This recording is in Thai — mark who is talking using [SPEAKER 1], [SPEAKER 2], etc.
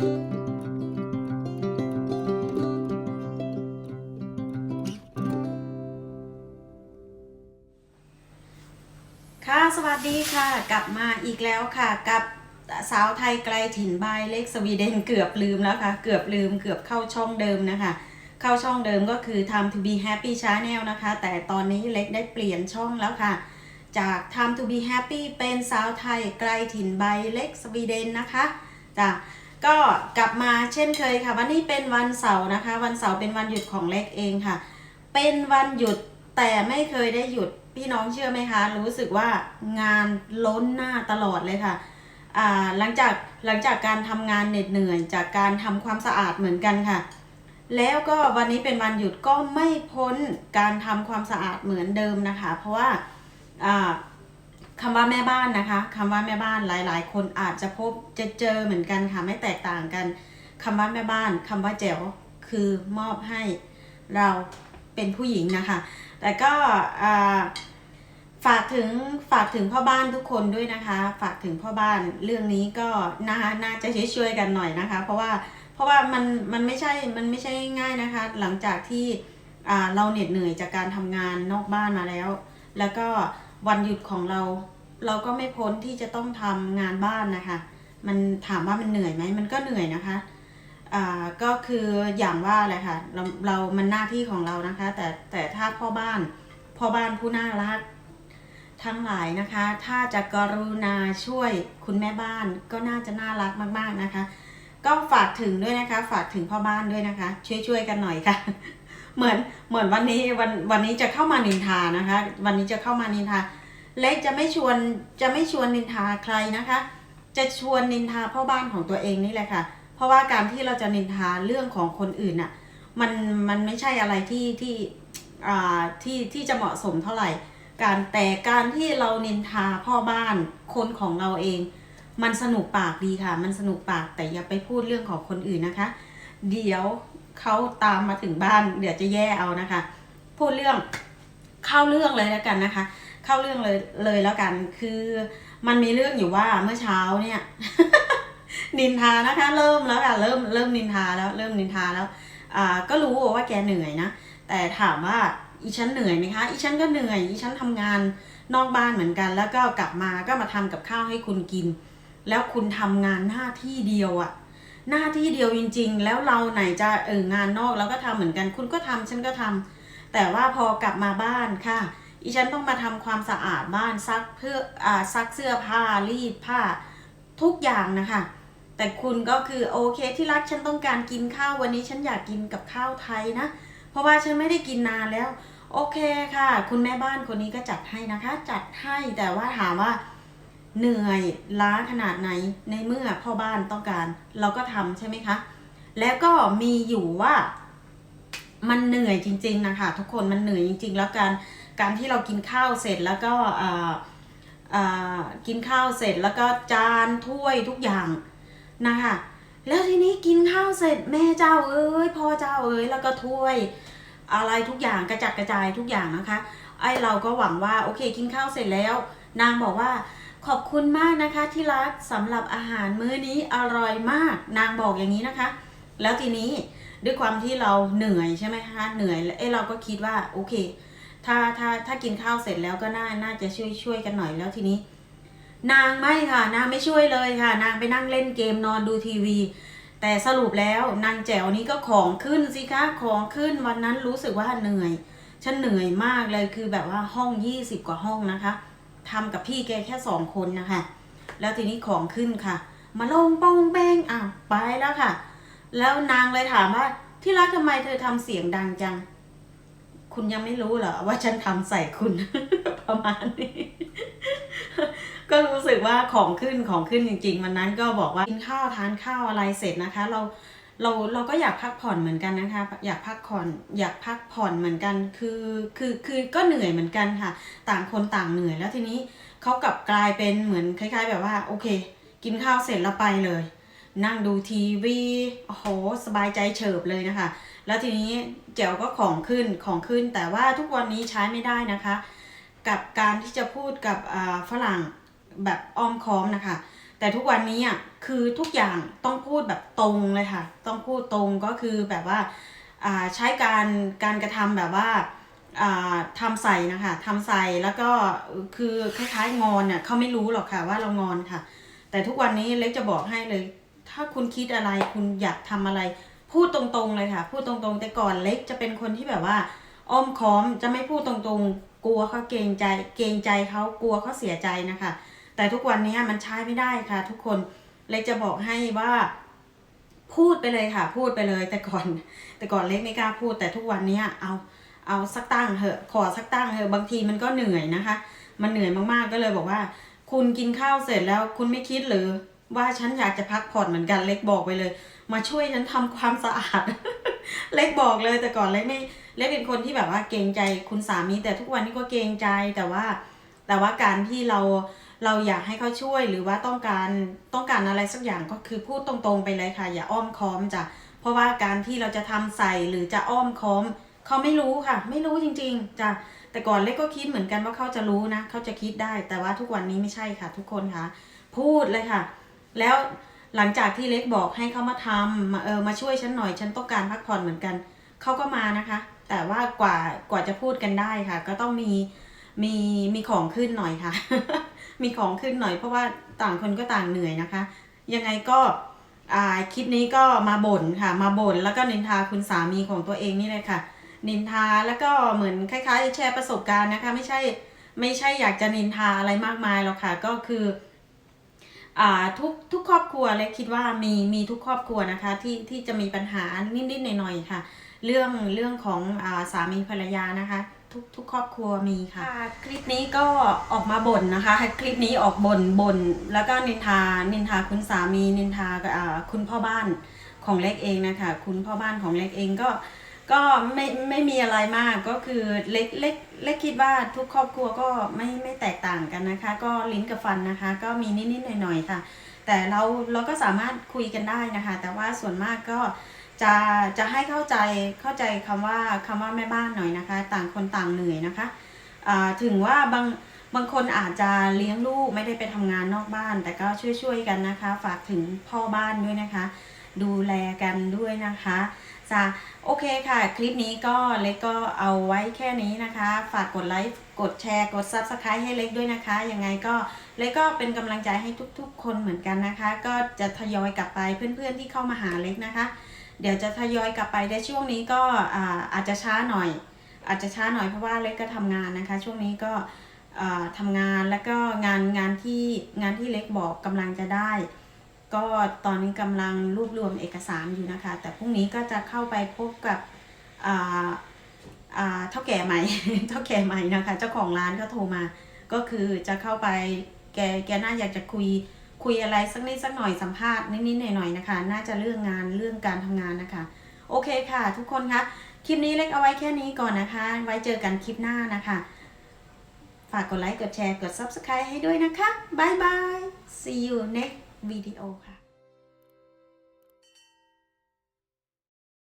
[SPEAKER 1] ค่ะสวัสดีค่ะ กลับมาอีกแล้วค่ะกับสาวไทยไกลถิ่นบายเล็กสวีเดนเกือบลืมแล้วค่ะเกือบลืมเกือบเข้าช่องเดิมนะคะ เข้าช่องเดิมก็คือ Time to be happy channel นะคะ แต่ตอนนี้เล็กได้เปลี่ยนช่องแล้วค่ะ จาก Time to be happy เป็นสาวไทยไกลถิ่นใบเล็กสวีเดนนะคะจ้ะก็ ก็กลับมาเช่นเคยค่ะ วันนี้เป็นวันเสาร์นะคะ วันเสาร์เป็นวันหยุดของเล็กเองค่ะ เป็นวันหยุดแต่ไม่เคยได้หยุดพี่น้องเชื่อไหมคะ รู้สึกว่างานล้นหน้าตลอดเลยค่ะหลังจากหลังจากการทำงานเหน็ดเหนื่อยจากการทำความสะอาดเหมือนกันค่ะ แล้วก็วันนี้เป็นวันหยุดก็ไม่พ้นการทำความสะอาดเหมือนเดิมนะคะ เพราะว่าอ่า คำว่าแม่บ้านนะคะคำว่าแม่บ้านหลาย ๆ คนอาจจะพบจะเจอเหมือนกันค่ะไม่แตกต่างกันคำว่าแม่บ้านคำว่าแจ๋วคือมอบให้เราเป็นผู้หญิงนะคะ แต่ก็ฝากถึงฝากถึงพ่อบ้านทุกคนด้วยนะคะ ฝากถึงพ่อบ้านเรื่องนี้ก็น่าน่าจะช่วยๆกันหน่อยนะคะ เพราะว่าเพราะว่ามันมันไม่ใช่มันไม่ใช่ง่ายนะคะ หลังจากที่เราเหน็ดเหนื่อยจากการทำงานนอกบ้านมาแล้ว แล้วก็ วันหยุดของเรา เราก็ไม่พ้นที่จะต้องทำงานบ้านนะคะ มันถามว่ามันเหนื่อยไหมมันก็เหนื่อยนะคะอ่าก็คืออย่างว่าแหละค่ะเราเรามันหน้าที่ของเรานะคะ แต่แต่ถ้าพ่อบ้านพ่อบ้านผู้น่ารักทั้งหลายนะคะ ถ้าจะกรุณาช่วยคุณแม่บ้านก็น่าจะน่ารักมาก ๆนะคะ ก็ฝากถึงด้วยนะคะ ฝากถึงพ่อบ้านด้วยนะคะ ช่วยๆกันหน่อยค่ะ เหมือนเหมือนวันนี้วันวันนี้จะเข้ามานินทานะคะ วันนี้จะเข้ามานินทาเล็กจะไม่ชวนจะไม่ชวนนินทาใครนะคะ จะชวนนินทาพ่อบ้านของตัวเองนี่แหละค่ะ เพราะว่าการที่เราจะนินทาเรื่องของคนอื่นน่ะมันมันไม่ใช่อะไรที่ที่อ่าที่ที่จะเหมาะสมเท่าไหร่ การแต่การที่เรานินทาพ่อบ้านคนของเราเอง มันสนุกปากดีค่ะ มันสนุกปากแต่อย่าไปพูดเรื่องของคนอื่นนะคะ เดี๋ยว เขาตามมาถึงบ้าน เดี๋ยวจะแย่เอานะคะ พูดเรื่องเข้าเรื่องเลยแล้วกันนะคะ เข้าเรื่องเลยเลยแล้วกัน คือมันมีเรื่องอยู่ว่าเมื่อเช้าเนี่ย นินทานะคะ เริ่มแล้วค่ะเริ่มเริ่มนินทาแล้วเริ่มนินทาแล้ว อ่า ก็รู้ว่าแกเหนื่อยนะแต่ถามว่าอีฉันเหนื่อยไหมคะอีฉันก็เหนื่อยอีฉันทำงานนอกบ้านเหมือนกัน แล้วก็กลับมาก็มาทำกับข้าวให้คุณกิน แล้วคุณทำงานหน้าที่เดียวอะ หน้าที่เดียวจริง ๆ แล้วเราไหนจะเอองานนอกเราก็ทำเหมือนกัน คุณก็ทำฉันก็ทำแต่ว่าพอกลับมาบ้านค่ะ อีฉันต้องมาทำความสะอาดบ้านซักเพื่ออ่าซักเสื้อผ้ารีดผ้าทุกอย่างนะคะ แต่คุณก็คือโอเคที่รักฉันต้องการกินข้าววันนี้ฉันอยากกินกับข้าวไทยนะ เพราะว่าฉันไม่ได้กินนานแล้ว โอเคค่ะ คุณแม่บ้านคนนี้ก็จัดให้นะคะ จัดให้แต่ว่าถามว่า เหนื่อยล้าขนาดไหนในเมื่อพ่อบ้านต้องการ เราก็ทำใช่ไหมคะ แล้วก็มีอยู่ว่า มันเหนื่อยจริง ๆนะคะทุกคนมันเหนื่อยจริง ๆ แล้วการการที่เรากินข้าวเสร็จแล้วก็กินข้าวเสร็จแล้วก็จานถ้วยทุกอย่างนะคะแล้วทีนี้กินข้าวเสร็จแม่เจ้าเอ้ยพ่อเจ้าเอ้ยแล้วก็ถ้วย อะไรทุกอย่างกระจัดกระจายทุกอย่างนะคะ ไอเราก็หวังว่าโอเค กินข้าวเสร็จแล้ว นางบอกว่า ขอบคุณมากนะคะที่รักสำหรับอาหารมื้อนี้อร่อยมาก นางบอกอย่างนี้นะคะ แล้วทีนี้ด้วยความที่เราเหนื่อยใช่ไหมคะ เหนื่อยเอ้เราก็คิดว่าโอเค ถ้าถ้าถ้ากินข้าวเสร็จแล้วก็น่าน่าจะช่วยช่วยกันหน่อยแล้วทีนี้ นางไม่ค่ะ นางไม่ช่วยเลยค่ะ นางไปนั่งเล่นเกมนอนดูทีวี แต่สรุปแล้วนางแจ๋วนี้ก็ของขึ้นสิคะของขึ้นวันนั้นรู้สึกว่าเหนื่อย ฉันเหนื่อยมากเลยคือแบบว่าห้องยี่สิบกว่าห้องนะคะ ทำกับพี่แกแค่สองคนนะคะ แล้วทีนี้ของขึ้นค่ะ มาลงปองแป้งอ้าวไปแล้วค่ะ แล้วนางเลยถามว่าที่รักทำไมเธอทำเสียงดังจัง คุณยังไม่รู้เหรอว่าฉันทำใส่คุณประมาณนี้ ก็รู้สึกว่าของขึ้นของขึ้นจริง ๆ วันนั้นก็บอกว่ากินข้าวทานข้าวอะไรเสร็จนะคะ เรา เราเราก็อยากพักผ่อนเหมือนกันนะคะ อยากพักผ่อนอยากพักผ่อนเหมือนกัน คือคือคือก็เหนื่อยเหมือนกันค่ะ ต่างคนต่างเหนื่อยแล้วทีนี้เขากลับกลายเป็นเหมือนคล้าย ๆ แบบว่าโอเค กินข้าวเสร็จแล้วไปเลย นั่งดูทีวีโอ้โหสบายใจเฉิบเลยนะคะ แล้วทีนี้แจ๋วก็ของขึ้นของขึ้น แต่ว่าทุกวันนี้ใช้ไม่ได้นะคะ กับการที่จะพูดกับฝรั่งแบบอ้อมค้อมนะคะ แต่ทุกวันนี้อะคือทุกอย่างต้องพูดแบบตรงเลยค่ะ ต้องพูดตรงก็คือแบบว่าใช้การการกระทำแบบว่าอ่าทำใส่นะคะทำใส่แล้วก็คือคล้ายๆงอนเนี่ยเขาไม่รู้หรอกค่ะว่าเรางอนค่ะ แต่ทุกวันนี้เล็กจะบอกให้เลย ถ้าคุณคิดอะไรคุณอยากทำอะไร พูดตรงๆเลยค่ะ พูดตรงๆแต่ก่อนเล็กจะเป็นคนที่แบบว่า อ้อมค้อมจะไม่พูดตรงๆ กลัวเขาเกรงใจ เกรงใจเขากลัวเขาเสียใจนะคะ แต่ทุกวันนี้มันใช้ไม่ได้ค่ะ ทุกคนเล็กจะบอกให้ว่าพูดไปเลยค่ะ พูดไปเลย แต่ก่อน แต่ก่อนเล็กไม่กล้าพูด แต่ทุกวันนี้เอาเอาสักตั้งเหอะขอสักตั้งเหอะบางทีมันก็เหนื่อยนะคะ มันเหนื่อยมากๆก็เลยบอกว่า คุณกินข้าวเสร็จแล้วคุณไม่คิดหรือว่าฉันอยากจะพักผ่อนเหมือนกันเล็กบอกไปเลย มาช่วยฉันทำความสะอาด เล็กบอกเลยแต่ก่อนเล็กไม่เล็กเป็นคนที่แบบว่าเกรงใจคุณสามีแต่ทุกวันนี้ก็เกรงใจแต่ว่า แต่ว่าการที่เรา เราอยากให้เขาช่วยหรือว่าต้องการต้องการอะไรสักอย่างก็คือพูดตรงๆไปเลยค่ะ อย่าอ้อมค้อมจ้ะเพราะว่าการที่เราจะทำใส่หรือจะอ้อมค้อมเขาไม่รู้ค่ะ ไม่รู้จริงๆจ้ะแต่ก่อนเล็กก็คิดเหมือนกันว่าเขาจะรู้นะเขาจะคิดได้ แต่ว่าทุกวันนี้ไม่ใช่ค่ะ ทุกคนค่ะ พูดเลยค่ะ แล้วหลังจากที่เล็กบอกให้เขามาทำมาเออมาช่วยฉันหน่อยฉันต้องการพักผ่อนเหมือนกันเขาก็มานะคะ แต่ว่ากว่ากว่าจะพูดกันได้ค่ะ ก็ต้องมีมีมีของขึ้นหน่อยค่ะ มีของขึ้นหน่อยเพราะว่าต่างคนก็ต่างเหนื่อยนะคะ ยังไงก็คลิปนี้ก็มาบ่นค่ะ มาบ่นแล้วก็นินทาคุณสามีของตัวเองนี่เลยค่ะ นินทาแล้วก็เหมือนคล้ายๆ แชร์ประสบการณ์นะคะ ไม่ใช่ไม่ใช่อยากจะนินทาอะไรมากมายหรอกค่ะ ก็คืออ่าทุกทุกครอบครัวเล็กคิดว่ามีมีทุกครอบครัวนะคะที่ที่จะมีปัญหานิดๆหน่อยๆค่ะ เรื่องเรื่องของอาสามีภรรยานะคะ ทุกทุกครอบครัวมีค่ะ คลิปนี้ก็ออกมาบ่นนะคะ คลิปนี้ออกบ่นบ่นแล้วก็นินทา นินทาคุณสามี นินทากับอ่าคุณพ่อบ้านของเล็กเองนะคะ คุณพ่อบ้านของเล็กเองก็ก็ไม่ไม่มีอะไรมากก็คือเล็กเล็กเล็กคิดว่าทุกครอบครัวก็ไม่ไม่แตกต่างกันนะคะ ก็ลิ้นกับฟันนะคะ ก็มีนิดๆหน่อยๆค่ะ แต่เราเราก็สามารถคุยกันได้นะคะ แต่ว่าส่วนมากก็ จะจะให้เข้าใจเข้าใจคำว่าคำว่าแม่บ้านหน่อยนะคะ ต่างคนต่างเหนื่อยนะคะถึงว่าบางบางคนอาจจะเลี้ยงลูกไม่ได้ไปทำงานนอกบ้าน แต่ก็ช่วยๆกันนะคะ ฝากถึงพ่อบ้านด้วยนะคะ ดูแลกันด้วยนะคะจ้ะโอเคค่ะ คลิปนี้ก็เล็กก็เอาไว้แค่นี้นะคะ ฝากกดไลค์กดแชร์กด Subscribe ให้เล็กด้วยนะคะยังไงก็เล็กก็เป็นกำลังใจให้ทุกๆ คนเหมือนกันนะคะ ก็จะทยอยกลับไปเพื่อนๆที่เข้ามาหาเล็กนะคะ เดี๋ยวจะทยอยกลับไปในช่วงนี้ก็อาอาจจะช้าหน่อย อาจจะช้าหน่อยเพราะว่าเล็กก็ทำงานนะคะ ช่วงนี้ก็อ่าทำงานแล้วก็งานงานที่งานที่เล็กบอกกำลังจะได้ ก็ตอนนี้กำลังรวบรวมเอกสารอยู่นะคะ แต่พรุ่งนี้ก็จะเข้าไปพบกับอ่าอ่าเท่าแก่ใหม่เท่าแก่ใหม่นะคะ เจ้าของร้านก็โทรมา ก็คือจะเข้าไปแกแกน่าอยากจะคุย คุยอะไรสักนิดสักหน่อยสัมภาษณ์นิดๆหน่อยๆนะคะ น่าจะเรื่องงานเรื่องการทำงานนะคะ โอเคค่ะ ทุกคนคะคลิปนี้เล็กเอาไว้แค่นี้ก่อนนะคะ ไว้เจอกันคลิปหน้านะคะ ฝากกดไลค์กดแชร์กด Subscribe ให้ด้วยนะคะบายบาย see you next video ค่ะ